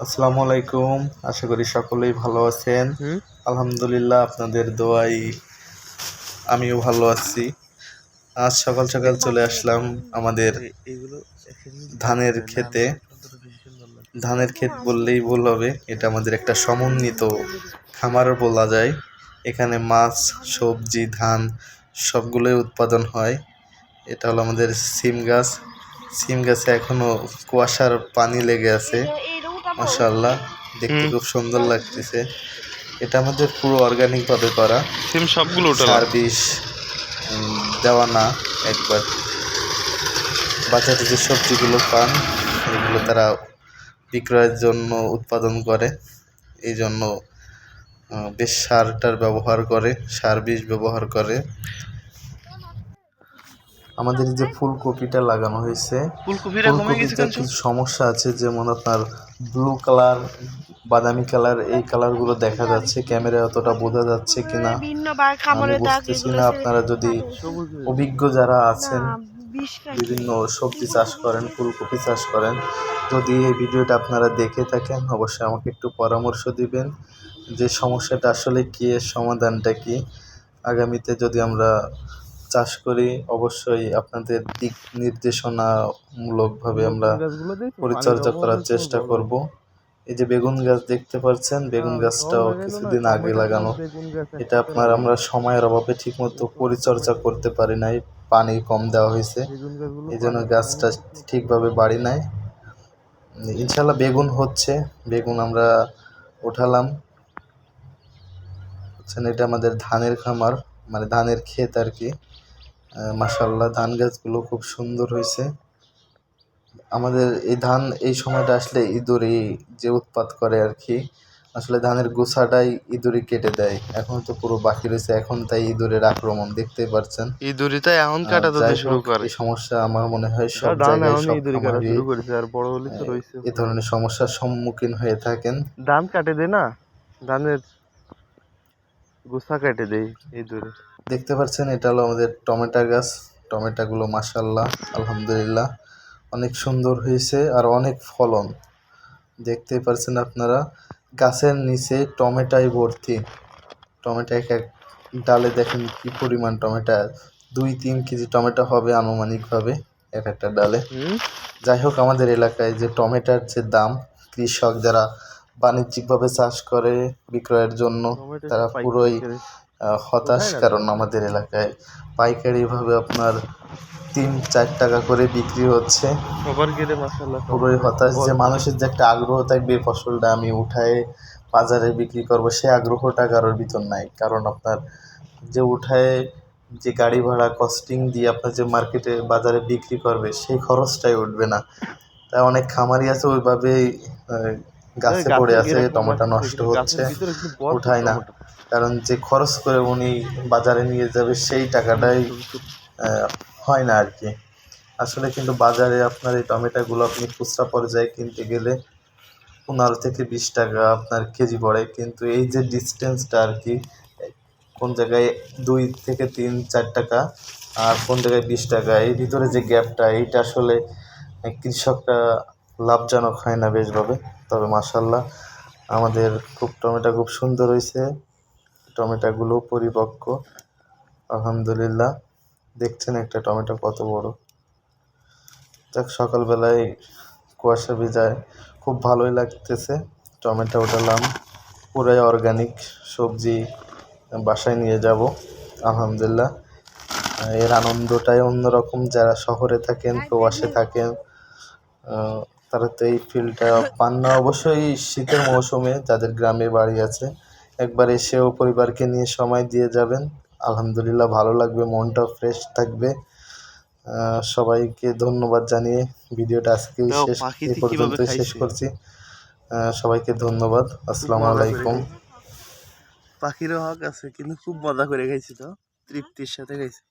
আসসালামু আলাইকুম। আশা করি সকলেই ভালো আছেন। আলহামদুলিল্লাহ আপনাদের দোয়াই আমিও ভালো আছি। আজ সকাল সকাল চলে আসলাম আমাদের ধানের ক্ষেতে। ধানের ক্ষেত বললেই ভুল হবে। এটা আমাদের একটা সমন্বিত খামার বলা যায়। এখানে মাছ সবজি ধান সবগুলোই উৎপাদন হয়। এটা হলো আমাদের সিম গাছ। সিম গাছে এখনও কুয়াশার পানি লেগে আছে। মাশাআল্লাহ দেখতে খুব সুন্দর লাগতেছে। এটা আমাদের পুরো অর্গানিক ভাবে করা। সিম সবগুলো ওটা সার বিষ দেওয়া না একবার। বাজারে যে সবজিগুলো পান এগুলো তারা বিক্রয়ের জন্য উৎপাদন করে। এই জন্য বেশ সারটার ব্যবহার করে সার বিষ ব্যবহার করে। আমাদের এই যে ফুলকপিটা লাগানো হয়েছে ফুলকপিটা কমে গেছে কিছু সমস্যা আছে? যেমন আপনার ব্লু কালার বাদামি কালার এই কালারগুলো দেখা যাচ্ছে ক্যামেরা অতটা বোঝা যাচ্ছে কিনা? আমি বুঝতেছি না আপনারা যদি অভিজ্ঞ যারা আছেন। বিভিন্ন সবজি চাষ করেন ফুলকপি চাষ করেন যদি এই ভিডিওটা আপনারা দেখে থাকেন অবশ্যই আমাকে একটু পরামর্শ দিবেন যে সমস্যাটা আসলে কী এর সমাধানটা কি? আগামীতে যদি আমরা চাষ করি অবশ্যই আপনাদের দিক নির্দেশনামূলকভাবে আমরা পরিচর্যা করার চেষ্টা করব। এই যে বেগুন গাছ দেখতে পাচ্ছেন বেগুন গাছটাও কিছুদিন আগে লাগানো। এটা আপনার আমরা সময়ের অভাবে ঠিকমতো পরিচর্যা করতে পারি নাই পানি কম দেওয়া হয়েছে। এই জন্য গাছটা ঠিকভাবে বাড়ি নাই। ইনশাল্লাহ বেগুন হচ্ছে বেগুন আমরা ওঠালাম। এটা আমাদের ধানের খামার মানে ধানের ক্ষেত আর কি। মাসাল্লাহ ধান গাছগুলো খুব সুন্দর হয়েছে। আমাদের এই ধান এই সময়টা আসলে ইঁদুরই যে উৎপাত করে আর কি। আসলে ধানের গোছাটাই ইঁদুরই কেটে দেয়। এখন তো পুরো বাকি রয়েছে এখন তাই ইঁদুরের আক্রমণ দেখতেই পারছেন। এই দড়িটা এখন কাটা দিতে শুরু করে। এই সমস্যা আমার মনে হয় সব জায়গায় এখন সব কাটা শুরু করেছে আর বড় হলে তো রয়েছে। এ ধরনের সমস্যার সম্মুখীন হয়ে থাকেন। ধান কাটে দে না ধানের গোসা কেটে দেই এই দড়ি দেখতে পাচ্ছেন এটা হলো আমাদের টমেটো গাছ। টমেটোগুলো মাসাল্লাহ আলহামদুলিল্লাহ। অনেক সুন্দর হয়েছে আর অনেক ফলন। দেখতে পাচ্ছেন আপনারা গাছের নিচে টমেটোয় ভর্তি। টমেটো এক এক ডালে দেখেন কি পরিমাণ টমেটো। দুই তিন কেজি টমেটো হবে আনুমানিকভাবে এক একটা ডালে। যাই হোক আমাদের এলাকায় যে টমেটোর যে দাম কৃষক যারা বাণিজ্যিকভাবে চাষ করে বিক্রয়ের জন্য। তারা পুরোই হতাশ কারণ আমাদের এলাকায় পাইকারিভাবে আপনার তিন চার টাকা করে বিক্রি হচ্ছে। পুরোই হতাশ যে মানুষের যে একটা আগ্রহ থাকবে ফসলটা আমি উঠায় বাজারে বিক্রি করব সে আগ্রহটা কারোর ভিতর নাই। কারণ আপনার যে উঠায় যে গাড়ি ভাড়া কস্টিং দিয়ে আপনার যে মার্কেটে বাজারে বিক্রি করবে সেই খরচটাই উঠবে না। তাই অনেক খামারি আছে ওইভাবেই গাছে পড়ে আছে টমেটো নষ্ট হচ্ছে উঠায় না। কারণ যে খরচ করে উনি বাজারে নিয়ে যাবে সেই টাকাটাই হয় না আর কি। আসলে কিন্তু বাজারে আপনার এই টমেটোগুলো আপনি খুচরা পর্যায়ে কিনতে গেলে পনেরো থেকে বিশ টাকা আপনার কেজি পড়ে। কিন্তু এই যে ডিস্টেন্সটা আর কি কোন জায়গায় দুই থেকে তিন চার টাকা আর কোন জায়গায় বিশ টাকা এই ভিতরে যে গ্যাপটা এইটা আসলে কৃষকরা লাভজনক হয় না বেশভাবে। তবে মাসাল্লাহ আমাদের খুব টমেটো খুব সুন্দর হয়েছে টমেটোগুলো পরিপক্ক। আলহামদুলিল্লাহ। দেখছেন একটা টমেটো কত বড়। যাক সকালবেলায় কুয়াশা ভেজায় খুব ভালোই লাগতেছে। টমেটো উঠালাম। পুরাই অর্গানিক সবজি বাসায় নিয়ে যাব। আলহামদুলিল্লাহ। এর আনন্দটাই অন্যরকম। যারা শহরে থাকেন প্রবাসে থাকেন আহ, তারা তো এই ফিলটা পান না। অবশ্যই শীতের মৌসুমে যাদের গ্রামে বাড়ি আছে একবার এসেও পরিবারকে নিয়ে সময় দিয়ে যাবেন। আলহামদুলিল্লাহ ভালো লাগবে মনটাও ফ্রেশ থাকবে। সবাইকে ধন্যবাদ জানিয়ে ভিডিওটা আজকেই দাও, শেষ এই পর্যন্ত শেষ করছি। সবাইকে ধন্যবাদ আসসালামু আলাইকুম। পাখিরও হক আছে কিন্তু খুব মজা করে খাইছি তো। তৃপ্তির সাথে খাইছি।